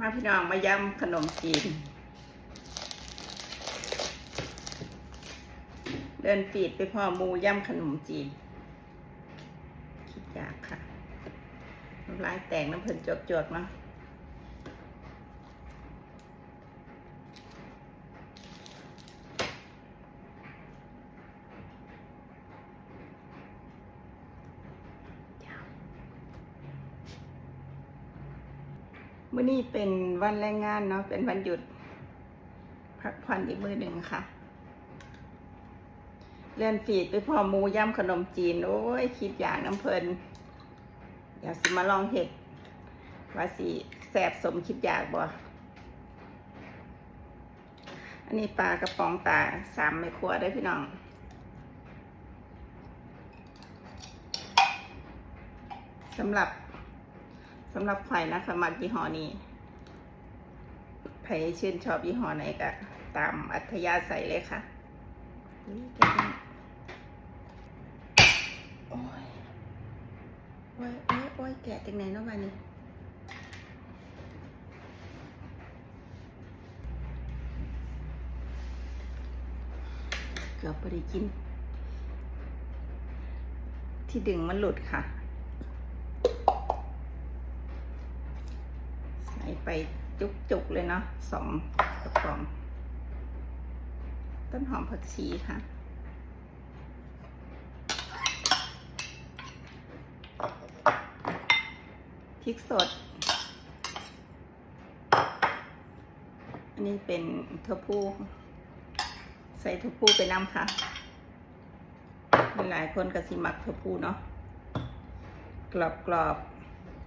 มาพี่น้องมายำขนมจีน เดินปีดไปพ่อมูย่ำขนมจีน คิดยากค่ะน้ำลายแตกน้ำเพิ่นจวกจวกๆเนาะ มื้อนี้เป็นวันแรงงานเนาะเป็นวันหยุดพักผ่อนอีกมือหนึ่งค่ะเลื่อนฟีดไปพอมูย่ำขนมจีน โอ้ยคิดอย่างน้ำเพลินอยากสิมาลองเห็ดว่าสิแสบสมคิดอยากบ่อันนี้ปลากระป๋องตาสามไม่ครัวได้พี่น้องสำหรับ สำหรับไข่นะคะมักยี่ห้อนี้ใครชื่นชอบยี่ห้อไหนก็ตามอัธยาศัยเลยค่ะโอ้ยโอ้ยโอ้ยโอ้ยแกะจากไหนเนาะวันนี้เกือบไม่ได้กิน ที่ดึงมันหลุดค่ะ ใส่ ไปจุกๆเลยเนาะสองกระป๋อง ต้นหอมผักชีค่ะพริกสด อันนี้เป็นเถั่วพูใส่เถั่วพูไปน้ำค่ะ หลายคนก็สิมักเถั่วพูเนาะ กรอบกรอบ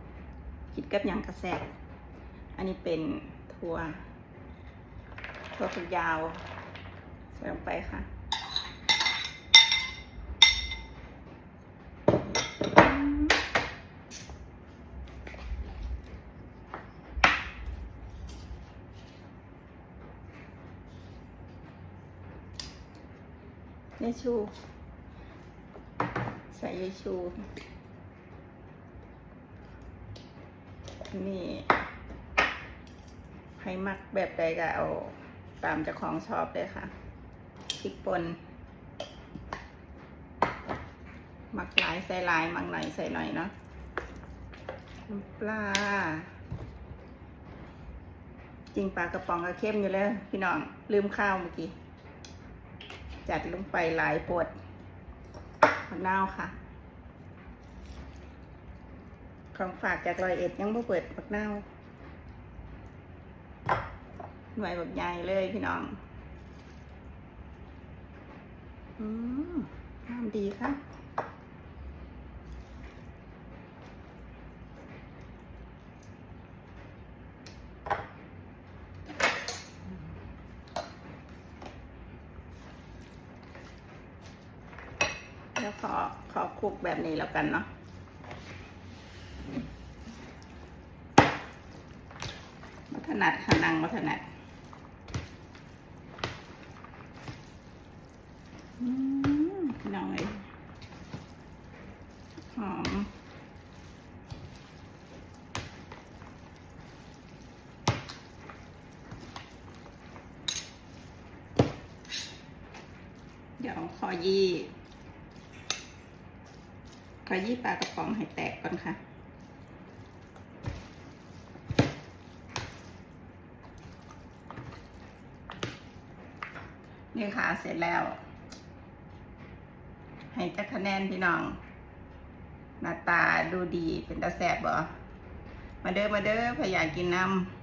ๆกินกับยังกระแซบอั นนี้เป็นถั่วถั่วฝักยาวใส่ลงไปค่ะ เยชู ใส่เยชู นี่ ใครมักแบบใดก็เอาตามเจ้าของชอบเลยค่ะพริกป่นมักหลายใส่หลายมักหน่อยใส่หน่อยเนาะน้ำปลาจริงปลากระป๋องก็เข้มอยู่แล้วพี่น้องลืมข้าวเมื่อกี้ จัดลงไปหลายปวดมะนาวค่ะ ของฝากจากรอยเอ็ดยังไม่เปิดมะนาว หน่วยแบบใหญ่เลยพี่น้อง อืมน้ำดีค่ะแล้วขอขอคลุกแบบนี้แล้วกันเนาะมัถนัดค่ะนางมัถนัดอืมพี่น้องเลยหอม เดี๋ยวขอยี่ขอยี่ปลากระป๋องให้แตกก่อนค่ะ นี่ค่ะเสร็จแล้ว ให้จักคะแนนพี่น้อง หน้าตาดูดีเป็นตาแสบบ่มาเด้อมาเด้อพยายามกินน้ำ